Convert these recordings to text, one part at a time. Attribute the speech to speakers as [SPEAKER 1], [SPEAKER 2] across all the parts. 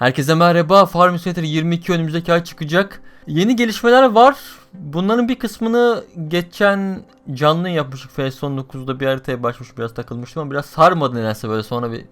[SPEAKER 1] Herkese merhaba. Farm Simulator 22 önümüzdeki ay çıkacak. Yeni gelişmeler var. Bunların bir kısmını geçen canlı yapmıştık. FS19'da bir haritaya başlamış biraz takılmıştım ama biraz sarmadı nedense böyle sonra bir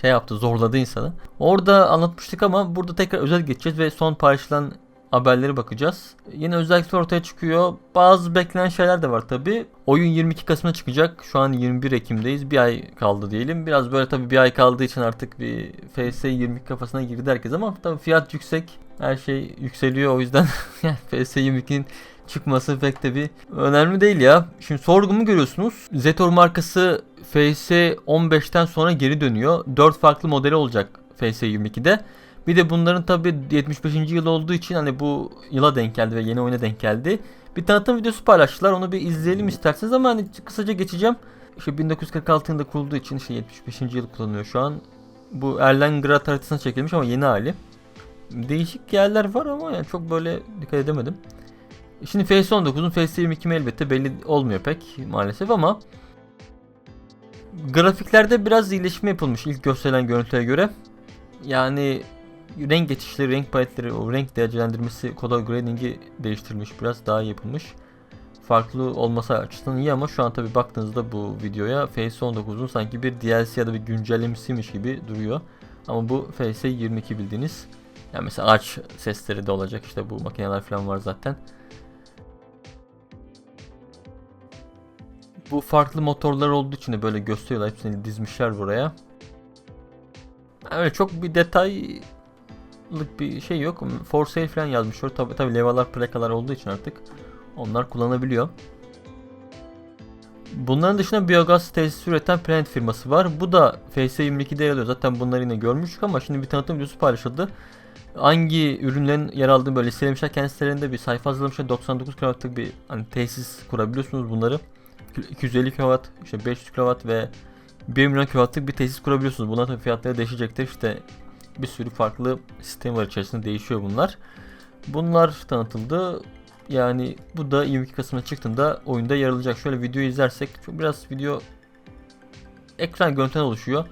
[SPEAKER 1] şey yaptı zorladı insanı. Orada anlatmıştık ama burada tekrar özel geçeceğiz ve son paylaşılan haberleri bakacağız. Yeni özellikler ortaya çıkıyor. Bazı beklenen şeyler de var tabi. Oyun 22 Kasım'da çıkacak. Şu an 21 Ekim'deyiz. Bir ay kaldı diyelim. Biraz böyle tabi bir ay kaldığı için artık bir FS 22 kafasına girdi herkes ama tabi fiyat yüksek. Her şey yükseliyor o yüzden FS 22'nin çıkması pek de bir önemli değil ya. Şimdi sorgumu görüyorsunuz. Zetor markası FS 15'ten sonra geri dönüyor. 4 farklı modeli olacak FS 22'de. Bir de bunların tabi 75. yıl olduğu için hani bu yıla denk geldi ve yeni oyuna denk geldi. Bir tanıtım videosu paylaştılar. Onu bir izleyelim isterseniz ama hani kısaca geçeceğim. İşte 1946 yılında kurulduğu için işte 75. yıl kullanılıyor şu an. Bu Erlengrad haritasına çekilmiş ama yeni hali. Değişik yerler var ama yani çok böyle dikkat edemedim. Şimdi FS19'un FS22 mi elbette belli olmuyor pek maalesef ama grafiklerde biraz iyileşme yapılmış ilk gösterilen görüntüye göre. Yani renk geçişleri, renk paletleri, o renk derecelendirmesi, color grading'i değiştirilmiş biraz daha yapılmış. Farklı olması açısından iyi ama şu an tabi baktığınızda bu videoya FS19'un sanki bir DLC ya da bir güncellemesiymiş gibi duruyor. Ama bu FS22 bildiğiniz. Yani mesela ağaç sesleri de olacak işte bu makineler falan var zaten. Bu farklı motorlar olduğu için de böyle gösteriyorlar. Hepsini dizmişler buraya. Öyle çok bir detaylık bir şey yok. For sale falan yazmışlar. Tabi tabi levalar plakalar olduğu için artık onlar kullanabiliyor. Bunların dışında biyogaz tesis üreten Planet firması var. Bu da FS22'de yer alıyor. Zaten bunları yine görmüştük ama şimdi bir tanıtım videosu paylaşıldı. Hangi ürünlerin yer aldığı böyle listelemişler. Kendi sitelerinde bir sayfa hazırlamışlar. 99 kW'lık bir hani tesis kurabiliyorsunuz bunları. 250 kW, işte 500 kW ve 1 milyon kW'lık bir tesis kurabiliyorsunuz. Bunlar tabii fiyatları değişecektir. İşte bir sürü farklı sistem var içerisinde değişiyor bunlar. Bunlar tanıtıldı. Yani bu da 22 Kasım'da çıktığında oyunda yer alacak. Şöyle videoyu izlersek biraz video ekran görüntüden oluşuyor.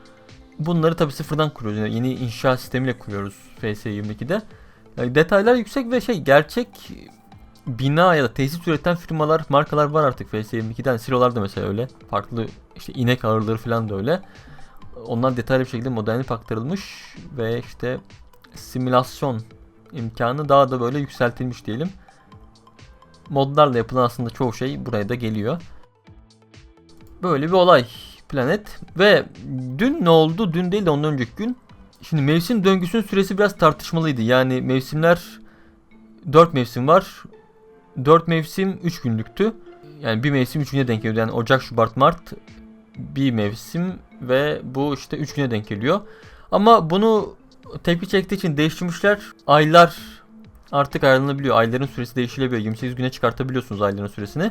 [SPEAKER 1] Bunları tabi sıfırdan kuruyoruz. Yani yeni inşa sistemiyle kuruyoruz FS22'de. Yani detaylar yüksek ve şey gerçek bina ya da tesis üreten firmalar, markalar var artık FS22'den. Silolar da mesela öyle. Farklı işte inek ağırları falan da öyle. Onlar detaylı bir şekilde modernlik aktarılmış ve işte simülasyon imkanı daha da böyle yükseltilmiş diyelim. Modlarla yapılan aslında çoğu şey buraya da geliyor. Böyle bir olay planet ve dün ne oldu? Dün değil de ondan önceki gün. Şimdi mevsim döngüsünün süresi biraz tartışmalıydı. Yani mevsimler 4 mevsim var. 4 mevsim 3 günlüktü. Yani bir mevsim 3 güne denk geliyor. Yani Ocak, Şubat, Mart bir mevsim ve bu işte 3 güne denk geliyor. Ama bunu tepki çektiği için değiştirmişler. Aylar artık ayrılabiliyor. Ayların süresi değişilebiliyor. 28 güne çıkartabiliyorsunuz ayların süresini.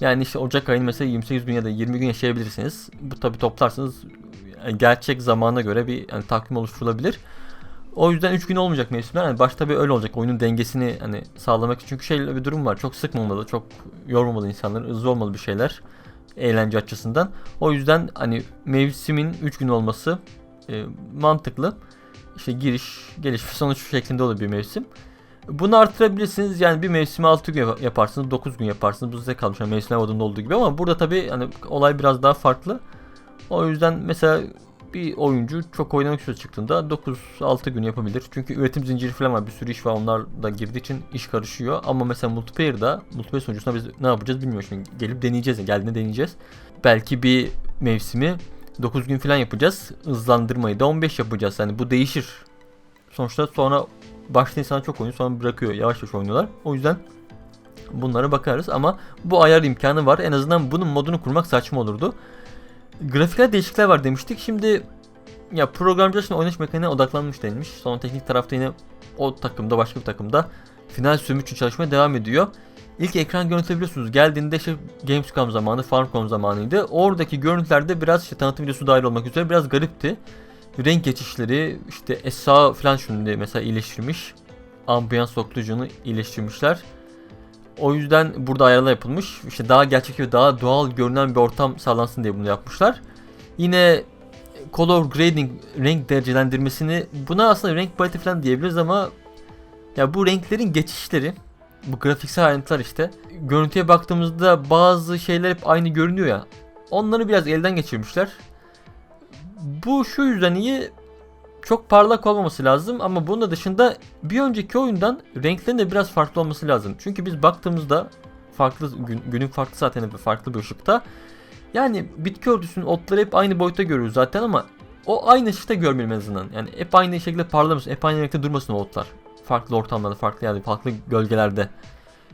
[SPEAKER 1] Yani işte Ocak ayını mesela 28 gün ya da 20 gün yaşayabilirsiniz. Bu tabi toplarsınız yani gerçek zamana göre bir yani takvim oluşturulabilir. O yüzden 3 gün olmayacak mevsimler. Yani başta bir öyle olacak. Oyunun dengesini hani sağlamak için. Çünkü şey bir durum var. Çok sıkmamalı, çok yormamalı insanları. Hızlı olmalı bir şeyler. Eğlence açısından. O yüzden hani mevsimin 3 gün olması e, mantıklı. İşte giriş, geliş ve sonuç şeklinde olur bir mevsim. Bunu artırabilirsiniz. Yani bir mevsimi 6 gün yaparsınız, 9 gün yaparsınız. Bu size kalmış. Yani mevsimler olduğu gibi ama burada tabii hani olay biraz daha farklı. O yüzden mesela bir oyuncu çok oynamak istiyor çıktığında 9-6 gün yapabilir. Çünkü üretim zinciri falan var. Bir sürü iş var. Onlar da girdiği için iş karışıyor. Ama mesela multiplayer'da multiplayer sunucusunda biz ne yapacağız bilmiyorum. Şimdi gelip deneyeceğiz. Geldiğinde deneyeceğiz. Belki bir mevsimi 9 gün falan yapacağız. Hızlandırmayı da 15 yapacağız. Yani bu değişir. Sonuçta sonra başta insan çok oynuyor sonra bırakıyor. Yavaş yavaş oynuyorlar. O yüzden bunlara bakarız ama bu ayar imkanı var. En azından bunun modunu kurmak saçma olurdu. Grafikler değişiklikler var demiştik. Şimdi ya programcılar şimdi oynanış mekaniğine odaklanmış denilmiş. Sonra teknik tarafta yine o takımda başka bir takımda final sürümü için çalışmaya devam ediyor. İlk ekran görüntüleri biliyorsunuz geldiğinde işte Gamescom zamanı, Farmcom zamanıydı. Oradaki görüntülerde biraz işte tanıtım videosu dahil olmak üzere biraz garipti. Renk geçişleri işte Esa falan şimdi mesela iyileştirmiş. Ambiyans oklucunu iyileştirmişler. O yüzden burada ayarlar yapılmış. İşte daha gerçek ve daha doğal görünen bir ortam sağlansın diye bunu yapmışlar. Yine color grading renk derecelendirmesini buna aslında renk paleti falan diyebiliriz ama ya bu renklerin geçişleri bu grafiksel ayrıntılar işte görüntüye baktığımızda bazı şeyler hep aynı görünüyor ya onları biraz elden geçirmişler. Bu şu yüzden iyi çok parlak olmaması lazım ama bunun dışında bir önceki oyundan renklerin de biraz farklı olması lazım. Çünkü biz baktığımızda farklı gün, günün farklı zaten farklı bir ışıkta. Yani bitki örtüsünün otları hep aynı boyutta görüyoruz zaten ama o aynı ışıkta görmeyelim en azından. Yani hep aynı şekilde parlamasın, hep aynı renkte durmasın o otlar. Farklı ortamlarda, farklı yerde, farklı gölgelerde.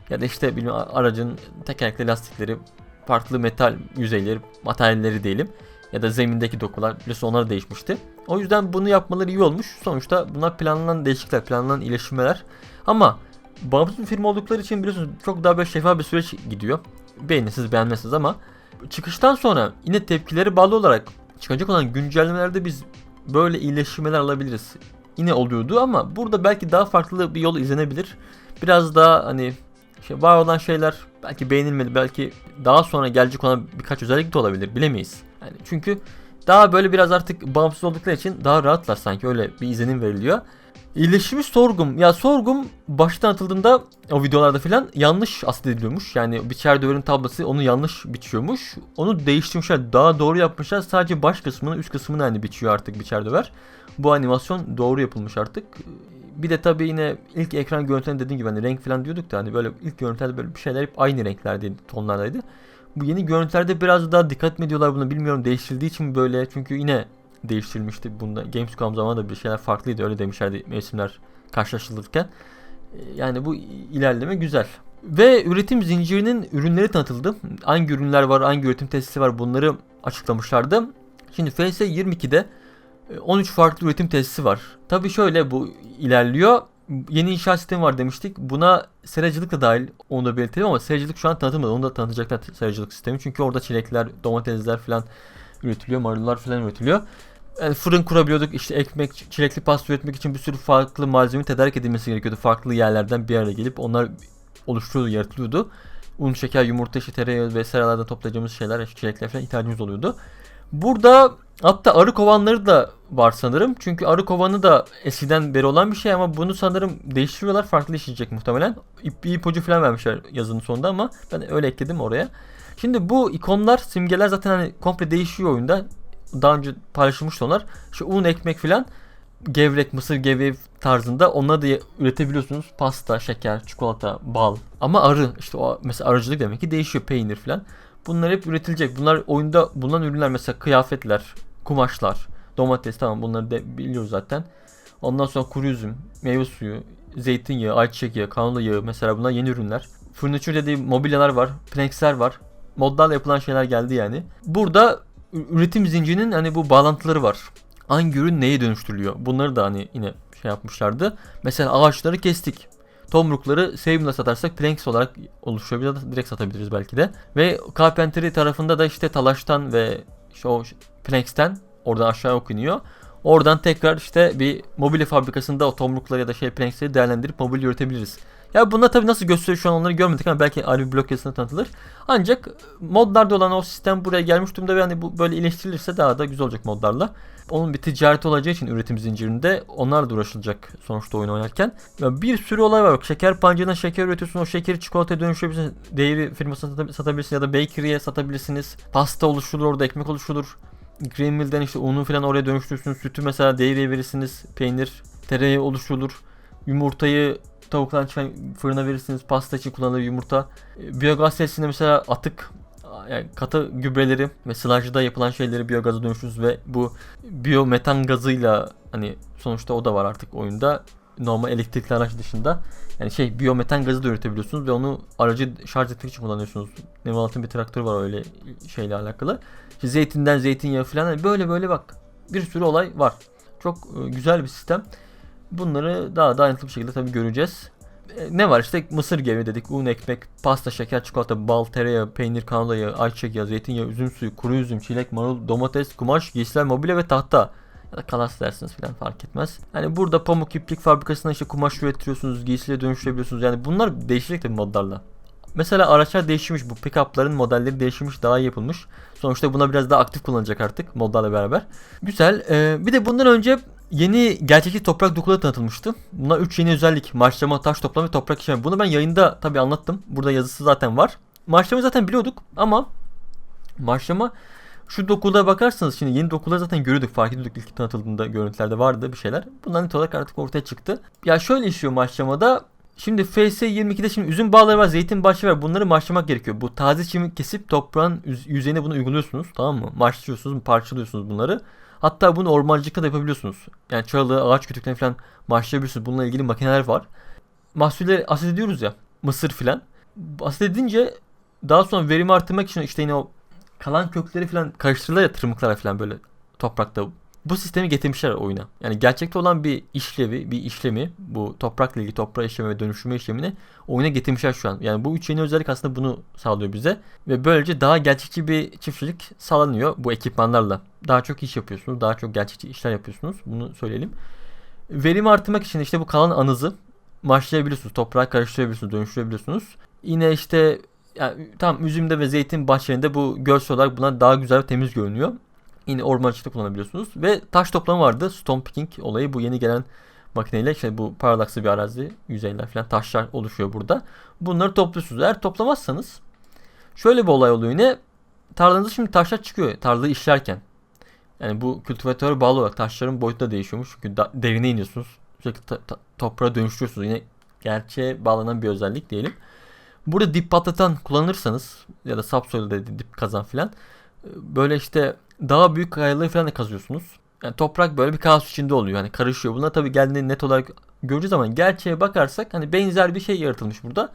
[SPEAKER 1] Ya da işte bilmiyorum aracın tekerlekli lastikleri, farklı metal yüzeyleri, materyalleri diyelim. Ya da zemindeki dokular biliyorsun onlar değişmişti. O yüzden bunu yapmaları iyi olmuş. Sonuçta bunlar planlanan değişiklikler, planlanan iyileştirmeler. Ama bağımsız bir firma oldukları için biliyorsunuz çok daha böyle şeffaf bir süreç gidiyor. Beğenirsiniz beğenmezsiniz ama çıkıştan sonra yine tepkileri bağlı olarak çıkacak olan güncellemelerde biz böyle iyileştirmeler alabiliriz. Yine oluyordu ama burada belki daha farklı bir yol izlenebilir. Biraz daha hani şey var olan şeyler belki beğenilmedi belki daha sonra gelecek olan birkaç özellik de olabilir bilemeyiz. Yani çünkü daha böyle biraz artık bağımsız oldukları için daha rahatlar sanki öyle bir izlenim veriliyor. İyileşmiş sorgum. Ya sorgum baştan atıldığında o videolarda filan yanlış aslında ediliyormuş. Yani biçer döverin tablası onu yanlış biçiyormuş. Onu değiştirmişler. Daha doğru yapmışlar. Sadece baş kısmını üst kısmını hani biçiyor artık biçer döver. Bu animasyon doğru yapılmış artık. Bir de tabii yine ilk ekran görüntülerinde dediğim gibi hani renk falan diyorduk da hani böyle ilk görüntülerde böyle bir şeyler hep aynı renklerdeydi, tonlardaydı. Bu yeni görüntülerde biraz daha dikkat mi ediyorlar bunu bilmiyorum değiştirildiği için böyle çünkü yine değiştirilmişti. Bunda Gamescom zamanında bir şeyler farklıydı öyle demişlerdi mevsimler karşılaştırılırken. Yani bu ilerleme güzel. Ve üretim zincirinin ürünleri tanıtıldı. Hangi ürünler var, hangi üretim tesisi var bunları açıklamışlardı. Şimdi FS22'de 13 farklı üretim tesisi var. Tabii şöyle bu ilerliyor. Yeni inşaat sistemi var demiştik. Buna seracılık da dahil onu da belirtelim ama seracılık şu an tanıtılmadı. Onu da tanıtacaklar seracılık sistemi. Çünkü orada çilekler, domatesler falan üretiliyor. Marullar falan üretiliyor. Yani fırın kurabiliyorduk. İşte ekmek, çilekli pasta üretmek için bir sürü farklı malzeme tedarik edilmesi gerekiyordu. Farklı yerlerden bir araya gelip onlar oluşturuyordu, yaratılıyordu. Un, şeker, yumurta, işte tereyağı ve seralardan toplayacağımız şeyler, çilekler falan ihtiyacımız oluyordu. Burada hatta arı kovanları da var sanırım. Çünkü arı kovanı da eskiden beri olan bir şey ama bunu sanırım değiştiriyorlar. Farklı işleyecek muhtemelen. İp, ipucu falan vermişler yazının sonunda ama ben öyle ekledim oraya. Şimdi bu ikonlar, simgeler zaten hani komple değişiyor oyunda. Daha önce paylaşılmıştı onlar. Şu un, ekmek falan gevrek, mısır gevreği tarzında onları da üretebiliyorsunuz. Pasta, şeker, çikolata, bal. Ama arı işte o mesela arıcılık demek ki değişiyor peynir falan. Bunlar hep üretilecek. Bunlar oyunda bulunan ürünler mesela kıyafetler, kumaşlar, domates tamam bunları da biliyoruz zaten. Ondan sonra kuru üzüm, meyve suyu, zeytinyağı, ayçiçek yağı, kanola yağı mesela bunlar yeni ürünler. Furniture dediğim mobilyalar var, planksler var. Modlarla yapılan şeyler geldi yani. Burada üretim zincirinin hani bu bağlantıları var. Hangi ürün neye dönüştürülüyor? Bunları da hani yine şey yapmışlardı. Mesela ağaçları kestik. Tomrukları Save'la satarsak Planks olarak oluşabilir ya da direkt satabiliriz belki de. Ve Carpentry tarafında da işte talaştan ve işte o Planks'ten oradan aşağı okunuyor. Oradan tekrar işte bir mobilya fabrikasında o tomrukları ya da şey Planks'leri değerlendirip mobilya üretebiliriz. Ya bunda tabi nasıl gösteriyor şu an onları görmedik ama belki ayrı bir blok yazısında tanıtılır. Ancak modlarda olan o sistem buraya gelmiş durumda ve hani bu böyle iyileştirilirse daha da güzel olacak modlarla. Onun bir ticareti olacağı için üretim zincirinde onlar da uğraşılacak sonuçta oyun oynarken. Ya bir sürü olay var. Şeker pancığından şeker üretiyorsun. O şekeri çikolataya dönüştürebilirsin. Dairy firmasına satabilirsin ya da bakery'e satabilirsiniz. Pasta oluşturulur orada ekmek oluşturulur. Green işte unu falan oraya dönüştürürsünüz. Sütü mesela dairy'e verirsiniz. Peynir, tereyağı oluşturulur. Yumurtayı tavuktan çıkan fırına verirsiniz. Pasta için kullanılır yumurta. Biyogaz tesisinde mesela atık yani katı gübreleri ve sılajda yapılan şeyleri biyogaza dönüştürürüz ve bu biyometan gazıyla hani sonuçta o da var artık oyunda normal elektrikli araç dışında yani şey biyometan gazı da üretebiliyorsunuz ve onu aracı şarj etmek için kullanıyorsunuz. Nevalat'ın bir traktörü var öyle şeyle alakalı. İşte zeytinden zeytinyağı falan hani böyle böyle bak bir sürü olay var. Çok güzel bir sistem. Bunları daha da ayrıntılı bir şekilde tabii göreceğiz. E, ne var işte mısır gevreği dedik, un, ekmek, pasta, şeker, çikolata, bal, tereyağı, peynir, ayçiçek yağı, zeytinyağı, üzüm suyu, kuru üzüm, çilek, marul, domates, kumaş, giysiler, mobilya ve tahta. Ya da kalas dersiniz falan fark etmez. Yani burada pamuk iplik fabrikasında işte kumaş üretiriyorsunuz, giysiyle dönüştürebiliyorsunuz. Yani bunlar değişecek tabii modlarla. Mesela araçlar değişmiş. Bu pick-up'ların modelleri değişmiş. Daha iyi yapılmış. Sonuçta buna biraz daha aktif kullanacak artık modlarla beraber. Güzel. Ee, bir de bundan önce yeni gerçekçi toprak dokuları tanıtılmıştı. Buna 3 yeni özellik. Marşlama, taş toplama ve toprak işleme. Bunu ben yayında tabii anlattım. Burada yazısı zaten var. Marşlama zaten biliyorduk ama marşlama şu dokulara bakarsanız şimdi yeni dokuları zaten görüyorduk. Fark ediyorduk ilk tanıtıldığında görüntülerde vardı bir şeyler. Bunlar net olarak artık ortaya çıktı. Ya şöyle işliyor marşlamada. Şimdi FS22'de şimdi üzüm bağları var, zeytin bahçe var. Bunları marşlamak gerekiyor. Bu taze çimi kesip toprağın yüzeyine bunu uyguluyorsunuz. Tamam mı? Marşlıyorsunuz, parçalıyorsunuz bunları. Hatta bunu ormancılıkta da yapabiliyorsunuz. Yani çalı, ağaç kütüklerini falan marşlayabiliyorsunuz. Bununla ilgili makineler var. Mahsulleri asit ediyoruz ya. Mısır filan. Asit edince daha sonra verimi artırmak için işte yine o kalan kökleri falan karıştırırlar ya tırmıklara falan böyle toprakta. Bu sistemi getirmişler oyuna. Yani gerçekte olan bir işlevi, bir işlemi, bu toprakla ilgili toprağı işleme ve dönüştürme işlemini oyuna getirmişler şu an. Yani bu üç yeni özellik aslında bunu sağlıyor bize. Ve böylece daha gerçekçi bir çiftçilik sağlanıyor bu ekipmanlarla. Daha çok iş yapıyorsunuz, daha çok gerçekçi işler yapıyorsunuz. Bunu söyleyelim. Verimi artırmak için işte bu kalan anızı marşlayabiliyorsunuz. Toprağa karıştırabiliyorsunuz, dönüştürebiliyorsunuz. Yine işte yani tam üzümde ve zeytin bahçelerinde bu görsel olarak bunlar daha güzel temiz görünüyor. Yine ormancılıkta kullanabiliyorsunuz. Ve taş toplama vardı. Stone picking olayı bu yeni gelen makineyle işte bu parallakslı bir arazi yüzeyler falan taşlar oluşuyor burada. Bunları topluyorsunuz. Eğer toplamazsanız şöyle bir olay oluyor yine. Tarlanızda şimdi taşlar çıkıyor tarlayı işlerken. Yani bu kültivatöre bağlı olarak taşların boyutu da değişiyormuş. Çünkü da, derine iniyorsunuz. Sürekli ta, ta, toprağa dönüştürüyorsunuz. Yine gerçeğe bağlanan bir özellik diyelim. Burada dip patlatan kullanırsanız ya da subsoil dedi dip kazan filan böyle işte daha büyük kayaları falan da kazıyorsunuz. Yani toprak böyle bir kaos içinde oluyor. Hani karışıyor. Bunlar tabii geldiğinde net olarak göreceğiz ama gerçeğe bakarsak hani benzer bir şey yaratılmış burada.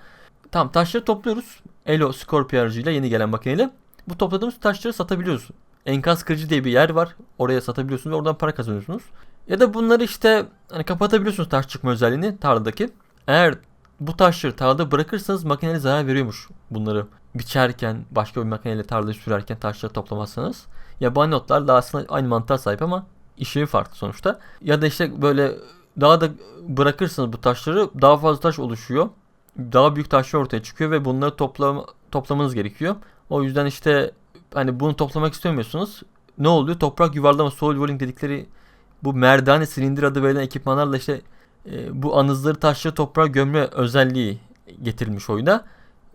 [SPEAKER 1] Tamam taşları topluyoruz. Elo Scorpio aracıyla yeni gelen makineyle. Bu topladığımız taşları satabiliyoruz. Enkaz kırıcı diye bir yer var. Oraya satabiliyorsunuz ve oradan para kazanıyorsunuz. Ya da bunları işte hani kapatabiliyorsunuz taş çıkma özelliğini tarladaki. Eğer bu taşları tarlada bırakırsanız makineye zarar veriyormuş bunları biçerken başka bir makineyle tarlayı sürerken taşları toplamazsanız. Yabani otlar da aslında aynı mantığa sahip ama işlevi farklı sonuçta. Ya da işte böyle daha da bırakırsanız bu taşları daha fazla taş oluşuyor. Daha büyük taşlar ortaya çıkıyor ve bunları toplam toplamanız gerekiyor. O yüzden işte hani bunu toplamak istemiyorsunuz. Ne oluyor? Toprak yuvarlama, soil rolling dedikleri bu merdane silindir adı verilen ekipmanlarla işte e, bu anızları taşları toprağa gömme özelliği getirilmiş oyuna.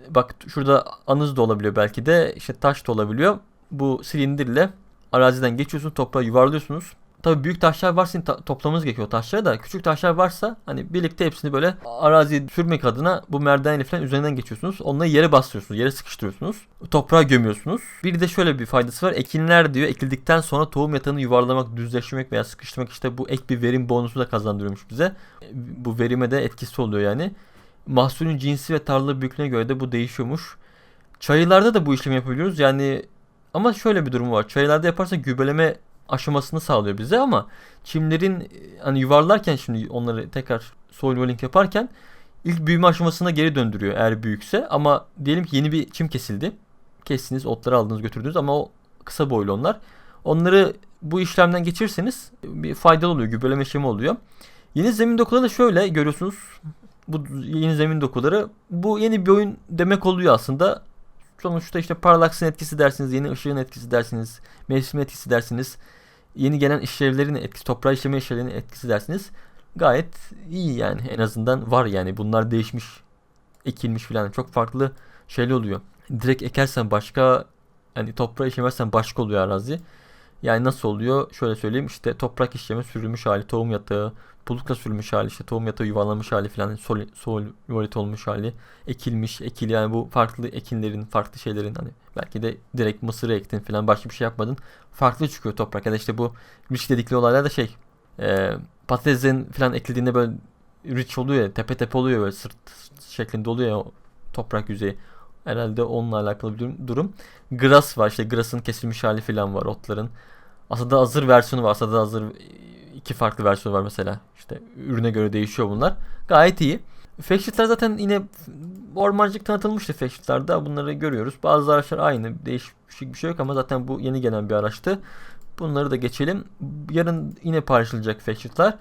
[SPEAKER 1] Bak şurada anız da olabiliyor belki de işte taş da olabiliyor. Bu silindirle araziden geçiyorsunuz toprağa yuvarlıyorsunuz. Tabii büyük taşlar varsa ta- toplamanız gerekiyor taşları da. Küçük taşlar varsa hani birlikte hepsini böyle araziye sürmek adına bu merdaneyle falan üzerinden geçiyorsunuz. Onları yere bastırıyorsunuz. Yere sıkıştırıyorsunuz. Toprağa gömüyorsunuz. Bir de şöyle bir faydası var. Ekinler diyor ekildikten sonra tohum yatağını yuvarlamak, düzleştirmek veya sıkıştırmak işte bu ek bir verim bonusu da kazandırıyormuş bize. Bu verime de etkisi oluyor yani. Mahsulün cinsi ve tarla büyüklüğüne göre de bu değişiyormuş. Çayılarda da bu işlemi yapabiliyoruz. Yani ama şöyle bir durum var. Çayılarda yaparsak gübreleme aşamasını sağlıyor bize ama çimlerin hani yuvarlarken şimdi onları tekrar soil rolling yaparken ilk büyüme aşamasına geri döndürüyor eğer büyükse ama diyelim ki yeni bir çim kesildi. Kestiniz, otları aldınız, götürdünüz ama o kısa boylu onlar. Onları bu işlemden geçirseniz bir faydalı oluyor, gübreleme işlemi oluyor. Yeni zemin dokuları da şöyle görüyorsunuz. Bu yeni zemin dokuları bu yeni bir oyun demek oluyor aslında. Sonuçta işte Parallax'ın etkisi dersiniz, yeni ışığın etkisi dersiniz, mevsim etkisi dersiniz yeni gelen işlevlerin etkisi, toprağı işleme işlevlerinin etkisi dersiniz. Gayet iyi yani en azından var yani bunlar değişmiş, ekilmiş filan çok farklı şeyler oluyor. Direkt ekersen başka yani toprağı işlemezsen başka oluyor arazi. Yani nasıl oluyor? Şöyle söyleyeyim işte toprak işleme sürülmüş hali, tohum yatağı, bulutla sürülmüş hali, işte tohum yatağı yuvarlanmış hali falan, sol, sol olmuş hali, ekilmiş, ekili yani bu farklı ekinlerin, farklı şeylerin hani belki de direkt mısırı ektin falan başka bir şey yapmadın. Farklı çıkıyor toprak ya da işte bu rich dedikleri olaylar da şey e, patatesin falan ekildiğinde böyle rich oluyor ya, tepe tepe oluyor böyle sırt şeklinde oluyor ya toprak yüzeyi. Herhalde onunla alakalı bir durum. Grass var işte grass'ın kesilmiş hali falan var otların. Aslında hazır versiyonu var. Aslında hazır iki farklı versiyon var mesela. İşte ürüne göre değişiyor bunlar. Gayet iyi. Factsheet'ler zaten yine ormancılık tanıtılmıştı Factsheet'lerde. Bunları görüyoruz. Bazı araçlar aynı. Değişik bir şey yok ama zaten bu yeni gelen bir araçtı. Bunları da geçelim. Yarın yine paylaşılacak Factsheet'ler.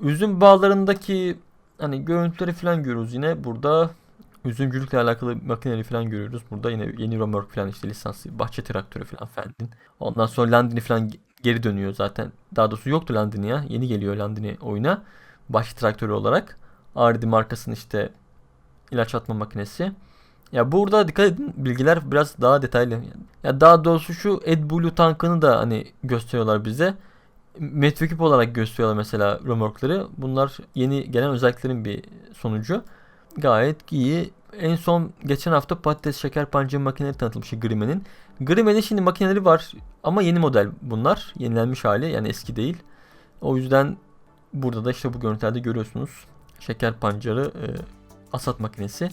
[SPEAKER 1] Üzüm bağlarındaki hani görüntüleri falan görüyoruz yine. Burada Üzümcülükle alakalı makineleri falan görüyoruz. Burada yine yeni Romork falan işte lisanslı bahçe traktörü falan Fendt'in. Ondan sonra Landini falan geri dönüyor zaten. Daha doğrusu yoktu Landini ya. Yeni geliyor Landini oyuna. Bahçe traktörü olarak. Ardi markasının işte ilaç atma makinesi. Ya burada dikkat edin bilgiler biraz daha detaylı. Ya daha doğrusu şu AdBlue tankını da hani gösteriyorlar bize. Metreküp olarak gösteriyorlar mesela remorkları. Bunlar yeni gelen özelliklerin bir sonucu. Gayet iyi. En son geçen hafta patates şeker pancarı makineleri tanıtılmıştı Grime'nin. Grime'nin şimdi makineleri var ama yeni model bunlar. Yenilenmiş hali yani eski değil. O yüzden burada da işte bu görüntülerde görüyorsunuz. Şeker pancarı e, asat makinesi.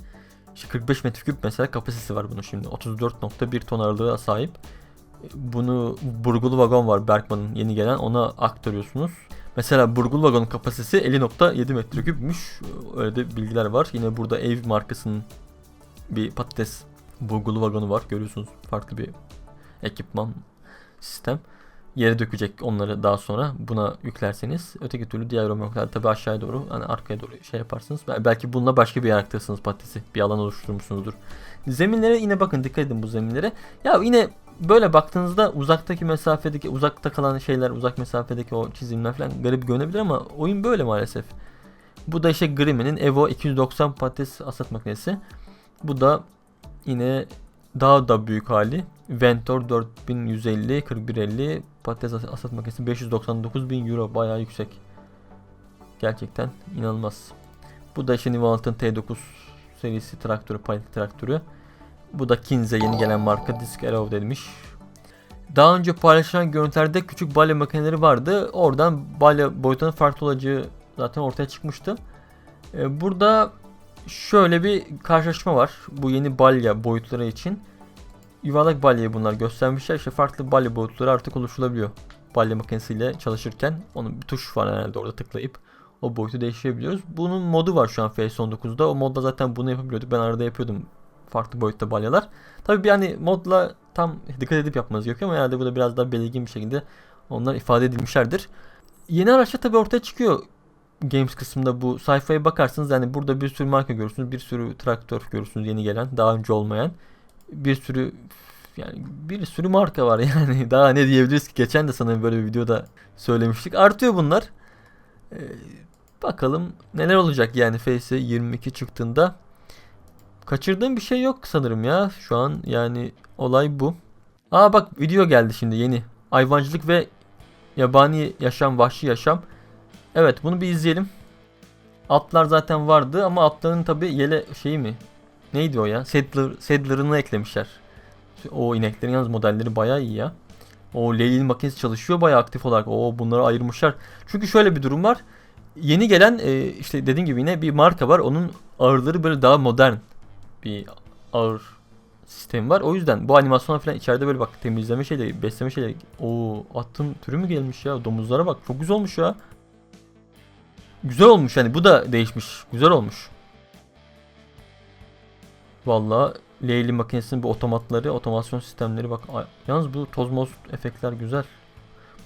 [SPEAKER 1] İşte 45 metreküp mesela kapasitesi var bunun şimdi. 34.1 ton ağırlığa sahip. Bunu burgulu vagon var Berkman'ın yeni gelen ona aktarıyorsunuz. Mesela burgulu vagonun kapasitesi 50.7 metreküpmüş. Öyle de bilgiler var. Yine burada ev markasının bir patates burgulu vagonu var. Görüyorsunuz farklı bir ekipman sistem. Yere dökecek onları daha sonra buna yüklerseniz. Öteki türlü diğer remorklar tabi aşağıya doğru hani arkaya doğru şey yaparsınız. Belki bununla başka bir yer aktarırsınız patatesi. Bir alan oluşturmuşsunuzdur. Zeminlere yine bakın dikkat edin bu zeminlere. Ya yine böyle baktığınızda uzaktaki mesafedeki uzakta kalan şeyler uzak mesafedeki o çizimler falan garip görünebilir ama oyun böyle maalesef. Bu da işte Grimmy'nin Evo 290 patates asat makinesi. Bu da yine daha da büyük hali. Ventor 4150 4150 patates asat makinesi 599 bin euro bayağı yüksek. Gerçekten inanılmaz. Bu da işte Nivalant'ın T9 serisi traktörü, palet traktörü. Bu da Kinze yeni gelen marka Disk Arrow demiş. Daha önce paylaşılan görüntülerde küçük balya makineleri vardı. Oradan balya boyutunun farklı olacağı zaten ortaya çıkmıştı. Ee, burada şöyle bir karşılaşma var. Bu yeni balya boyutları için. Yuvarlak balyayı bunlar göstermişler. İşte farklı balya boyutları artık oluşturulabiliyor. Balya makinesiyle çalışırken onun bir tuş var herhalde orada tıklayıp o boyutu değiştirebiliyoruz. Bunun modu var şu an FS19'da. O modda zaten bunu yapabiliyorduk. Ben arada yapıyordum farklı boyutta balyalar. Tabii bir hani modla tam dikkat edip yapmanız gerekiyor ama herhalde bu da biraz daha belirgin bir şekilde onlar ifade edilmişlerdir. Yeni araçlar tabii ortaya çıkıyor Games kısmında bu sayfaya bakarsınız yani burada bir sürü marka görürsünüz. Bir sürü traktör görürsünüz yeni gelen daha önce olmayan. Bir sürü yani bir sürü marka var yani daha ne diyebiliriz ki geçen de sana böyle bir videoda söylemiştik. Artıyor bunlar. Ee, bakalım neler olacak yani FS 22 çıktığında. Kaçırdığım bir şey yok sanırım ya şu an yani olay bu. Aa bak video geldi şimdi yeni. Hayvancılık ve yabani yaşam, vahşi yaşam. Evet bunu bir izleyelim. Atlar zaten vardı ama atların tabi yele şeyi mi? Neydi o ya? Saddler, saddler'ını eklemişler. O ineklerin yalnız modelleri bayağı iyi ya. O Leyli'nin makinesi çalışıyor bayağı aktif olarak. O bunları ayırmışlar. Çünkü şöyle bir durum var. Yeni gelen e, işte dediğim gibi yine bir marka var. Onun ağırları böyle daha modern bir ağır sistemi var. O yüzden bu animasyonlar falan içeride böyle bak temizleme şeyleri, besleme şeyleri. O atın türü mü gelmiş ya? Domuzlara bak. Çok güzel olmuş ya. Güzel olmuş yani bu da değişmiş. Güzel olmuş. Valla Leyli makinesinin bu otomatları, otomasyon sistemleri bak. Yalnız bu toz moz efektler güzel.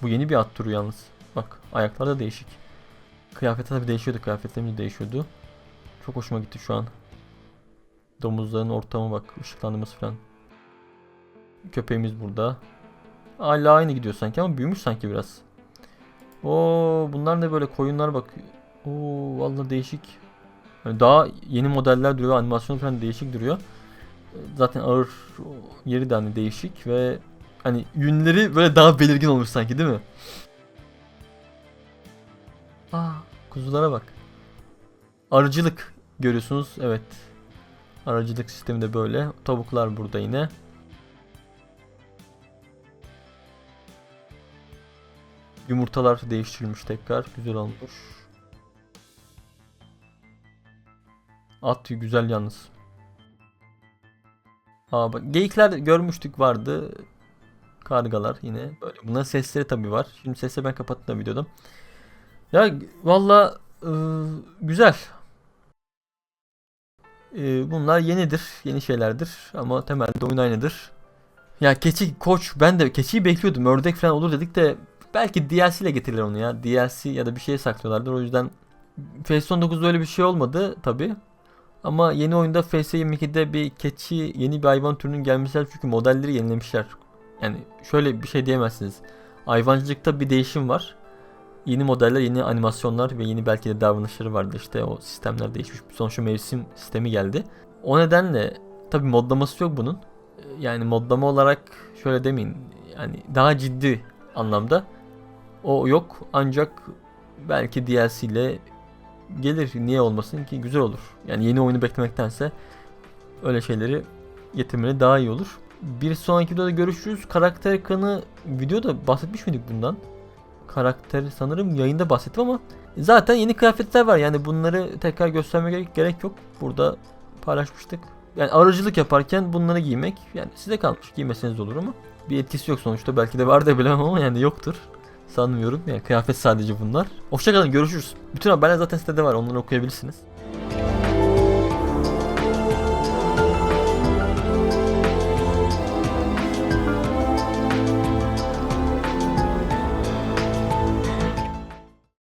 [SPEAKER 1] Bu yeni bir at türü yalnız. Bak ayaklar da değişik. Kıyafeti tabi değişiyordu. Kıyafetlerimiz değişiyordu. Çok hoşuma gitti şu an. Domuzların ortamı bak. ışıklandırması falan. Köpeğimiz burada. Hala aynı gidiyor sanki ama büyümüş sanki biraz. Oo bunlar ne böyle koyunlar bak. Oo vallahi değişik. Yani daha yeni modeller duruyor. Animasyon falan değişik duruyor. Zaten ağır yeri de hani değişik ve hani yünleri böyle daha belirgin olmuş sanki değil mi? Aa kuzulara bak. Arıcılık görüyorsunuz. Evet. Aracılık sistemi de böyle. Tavuklar burada yine. Yumurtalar değiştirilmiş tekrar. Güzel olmuş. At güzel yalnız. Aa bak geyikler görmüştük vardı. Kargalar yine. Böyle bunların sesleri tabi var. Şimdi sesleri ben kapattım da videoda. Ya valla e, güzel. E, bunlar yenidir. Yeni şeylerdir. Ama temelde oyun aynıdır. Ya keçi koç ben de keçiyi bekliyordum. Ördek falan olur dedik de belki DLC ile getirirler onu ya. DLC ya da bir şey saklıyorlardır. O yüzden PS19'da öyle bir şey olmadı tabi. Ama yeni oyunda FS22'de bir keçi yeni bir hayvan türünün gelmesi çünkü modelleri yenilemişler. Yani şöyle bir şey diyemezsiniz. Hayvancılıkta bir değişim var. Yeni modeller, yeni animasyonlar ve yeni belki de davranışları vardı. İşte o sistemler değişmiş. Sonuçta mevsim sistemi geldi. O nedenle tabi modlaması yok bunun. Yani modlama olarak şöyle demeyin. Yani daha ciddi anlamda o yok. Ancak belki DLC ile gelir. Niye olmasın ki? Güzel olur. Yani yeni oyunu beklemektense öyle şeyleri getirmeli daha iyi olur. Bir sonraki videoda görüşürüz. Karakter ekranı videoda bahsetmiş miydik bundan? Karakteri sanırım yayında bahsettim ama zaten yeni kıyafetler var. Yani bunları tekrar göstermeye gerek, gerek yok. Burada paylaşmıştık. Yani aracılık yaparken bunları giymek yani size kalmış. Giymeseniz olur ama bir etkisi yok sonuçta. Belki de var da bilemem ama yani yoktur. Sanmıyorum. Yani kıyafet sadece bunlar. Hoşçakalın görüşürüz. Bütün haberler zaten sitede var. Onları okuyabilirsiniz.